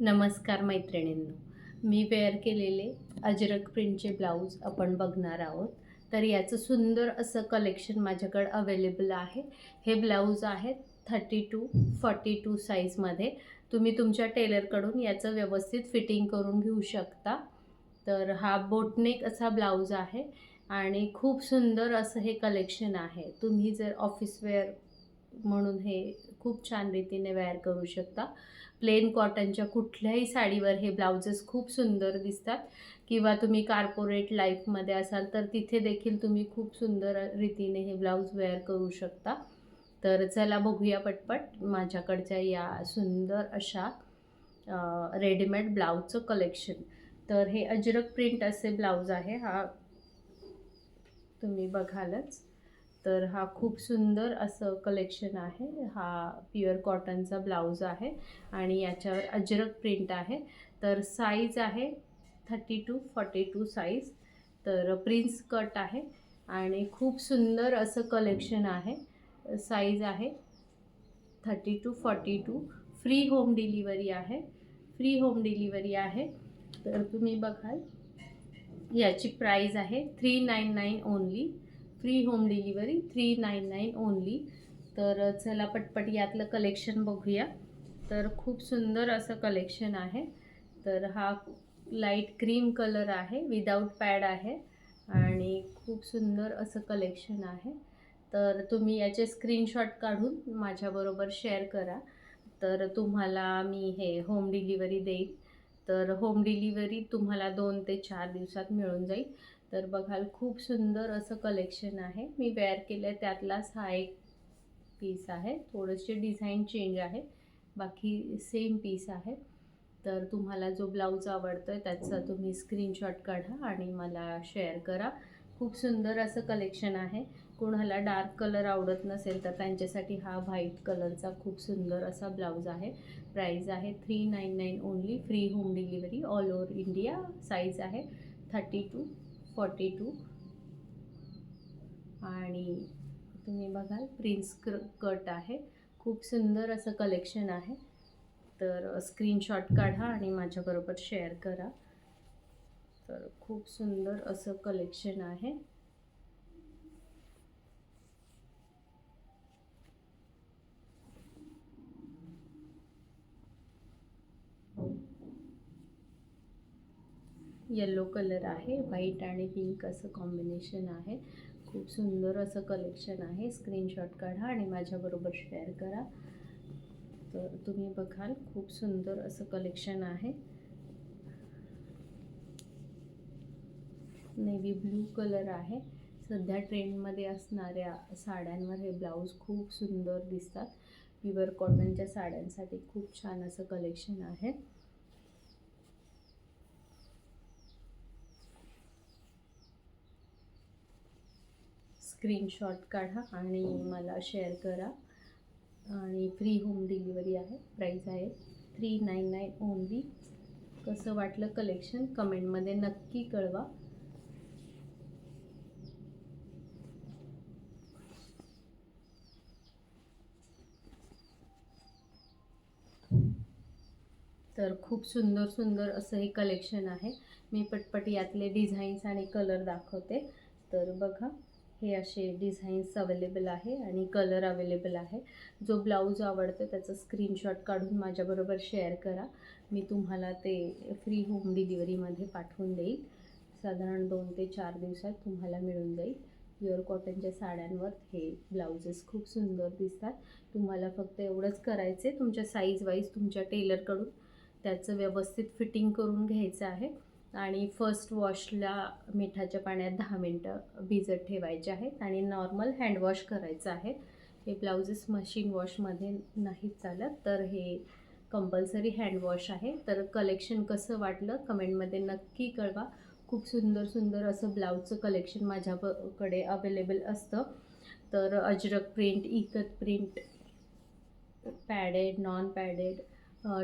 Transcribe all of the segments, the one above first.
नमस्कार मैत्रिणींनो. मी वेअर केलेले अजरक प्रिंटचे ब्लाऊज आपण बघणार आहोत. तर याचं सुंदर असं कलेक्शन माझ्याकडं अवेलेबल आहे. हे ब्लाऊज आहेत थर्टी टू फॉर्टी टू साईजमध्ये. तुम्ही तुमच्या टेलरकडून याचं व्यवस्थित फिटिंग करून घेऊ शकता. तर हा बोटनेक असा ब्लाऊज आहे आणि खूप सुंदर असं हे कलेक्शन आहे. तुम्ही जर ऑफिस वेअर म्हणून हे खूप छान रीतीने वेअर करू शकता. प्लेन कॉटनच्या कुठल्याही साडीवर हे ब्लाउजेस खूप सुंदर दिसतात. किंवा तुम्ही कार्पोरेट लाईफमध्ये असाल तर तिथे देखील तुम्ही खूप सुंदर रीतीने हे ब्लाऊज वेअर करू शकता. तर चला बघूया पटपट माझ्याकडच्या या सुंदर अशा रेडीमेड ब्लाऊजचं कलेक्शन तर हे अजरक प्रिंट असे ब्लाऊज आहे. हा तुम्ही बघालच. तर हा खूप सुंदर असं कलेक्शन आहे. हा प्युअर कॉटनचा ब्लाऊज आहे आणि याच्यावर अजरक प्रिंट आहे. तर साईज आहे thirty two forty two size तर प्रिन्स कट आहे आणि खूप सुंदर असं कलेक्शन आहे. साईज आहे thirty two forty two free home delivery आहे. फ्री होम डिलिव्हरी आहे. तर तुम्ही बघाल. याची प्राईज आहे three nine nine only free home delivery three nine nine only तर चला पटपट यातलं कलेक्शन बघूया. तर खूप सुंदर असं कलेक्शन आहे. तर हा लाइट क्रीम कलर आहे विदाऊट पॅड आहे. आणि खूप सुंदर असं कलेक्शन आहे. तर तुम्ही याचे स्क्रीनशॉट काढून माझ्याबरोबर शेअर करा. तर तुम्हाला मी हे होम डिलिव्हरी देईन तर होम डिलिव्हरी तुम्हाला दोन ते चार दिवसात मिळून जाईल. तर बघाल खूप सुंदर असं कलेक्शन आहे. मी वेअर केलं आहे त्यातलाच हा एक पीस आहे. थोडेसे डिझाईन चेंज आहे. बाकी सेम पीस आहे. तर तुम्हाला जो ब्लाऊज आवडतो आहे त्याचा तुम्ही स्क्रीनशॉट काढा आणि मला शेअर करा. खूप सुंदर असं कलेक्शन आहे. कोणाला डार्क कलर आवडत नसेल तर त्यांच्यासाठी हा व्हाईट कलरचा खूप सुंदर असा ब्लाऊज आहे. प्राईज आहे three nine nine only free home delivery all over India size आहे थर्टी टू फॉर्टी टू आणि तुम्ही बघाल प्रिन्स क्र कट आहे. खूप सुंदर असं कलेक्शन आहे. तर स्क्रीनशॉट काढा आणि माझ्याबरोबर शेअर करा. तर खूप सुंदर असं कलेक्शन आहे. येलो कलर आहे व्हाईट आणि पिंक असं कॉम्बिनेशन आहे. खूप सुंदर असं कलेक्शन आहे. स्क्रीनशॉट काढा आणि माझ्याबरोबर शेअर करा. तर तुम्ही बघाल खूप सुंदर असं कलेक्शन आहे. नेव्ही ब्लू कलर आहे. सध्या ट्रेंडमध्ये असणाऱ्या साड्यांवर हे ब्लाऊज खूप सुंदर दिसतात. प्युअर कॉटनच्या साड्यांसाठी खूप छान असं कलेक्शन आहे. स्क्रीनशॉट काढा आणि मला शेअर करा. आणि फ्री होम डिलिव्हरी आहे प्राईस आहे थ्री नाईन नाईन ओनली कसं वाटलं कलेक्शन कमेंटमध्ये नक्की कळवा. तर खूप सुंदर सुंदर असं हे कलेक्शन आहे. मी पटपट यातले डिझाईन्स आणि कलर दाखवते. तर बघा हे असे डिझाईन्स अवेलेबल आहे आणि कलर अवेलेबल आहे. जो ब्लाऊज आवडतो त्याचा स्क्रीनशॉट काढून माझ्याबरोबर शेअर करा. मी तुम्हाला ते फ्री होम डिलिव्हरीमध्ये पाठवून देईल. साधारण दोन ते चार दिवसात तुम्हाला मिळून जाईल. प्युअर कॉटनच्या साड्यांवर हे ब्लाउजेस खूप सुंदर दिसतात. तुम्हाला फक्त एवढंच करायचं आहे तुमच्या साईज वाईज तुमच्या टेलरकडून त्याचं व्यवस्थित फिटिंग करून घ्यायचं आहे. आणि फर्स्ट वॉशला मिठाच्या पाण्यात दहा मिनटं भिजत ठेवायचे आहेत आणि नॉर्मल हँडवॉश करायचं आहे. हे ब्लाउजेस मशीन वॉशमध्ये नाही चालत तर हे कंपल्सरी हँडवॉश आहे. तर कलेक्शन कसं वाटलं कमेंटमध्ये नक्की कळवा. खूप सुंदर सुंदर असं ब्लाऊजचं कलेक्शन माझ्याकडे अवेलेबल असतं. तर Ajrakh print Ikat print padded non padded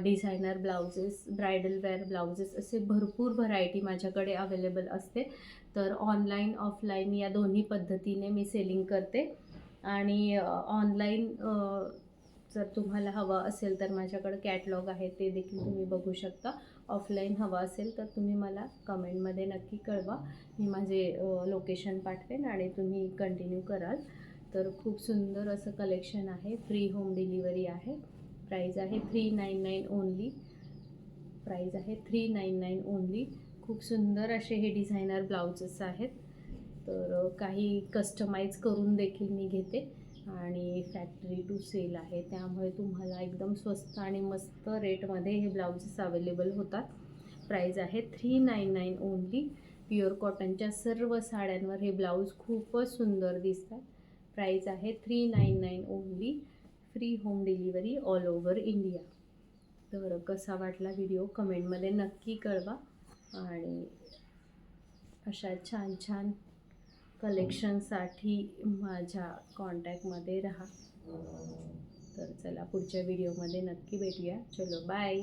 designer blouses bridal wear blouses असे भरपूर व्हरायटी माझ्याकडे अवेलेबल असते. तर ऑनलाईन ऑफलाईन या दोन्ही पद्धतीने मी सेलिंग करते. आणि ऑनलाईन जर तुम्हाला हवं असेल तर माझ्याकडे कॅटलॉग आहे ते देखील तुम्ही बघू शकता. ऑफलाईन हवा असेल तर तुम्ही मला कमेंटमध्ये नक्की कळवा. मी माझे लोकेशन पाठवेन आणि तुम्ही कंटिन्यू कराल. तर खूप सुंदर असं कलेक्शन आहे. फ्री होम डिलिव्हरी आहे. प्राईज आहे three nine nine only. Price आहे थ्री नाईन नाईन ओनली. खूप सुंदर असे हे डिझायनर ब्लाउजेस आहेत. तर काही कस्टमाइज करून देखील मी घेते. आणि फॅक्टरी टू सेल आहे. त्यामुळे तुम्हाला एकदम स्वस्त आणि मस्त रेटमध्ये हे ब्लाउजेस अवेलेबल होतात. प्राईज आहे three nine nine only. Pure कॉटनच्या सर्व साड्यांवर हे ब्लाऊज खूपच सुंदर दिसतात. प्राईज आहे three nine nine only. Free home delivery all over India तर कसा वाटला व्हिडिओ कमेंटमध्ये नक्की कळवा. आणि अशा छान छान कलेक्शनसाठी माझ्या कॉन्टॅक्टमध्ये राहा. तर चला पुढच्या व्हिडिओमध्ये नक्की भेटूया. चलो बाय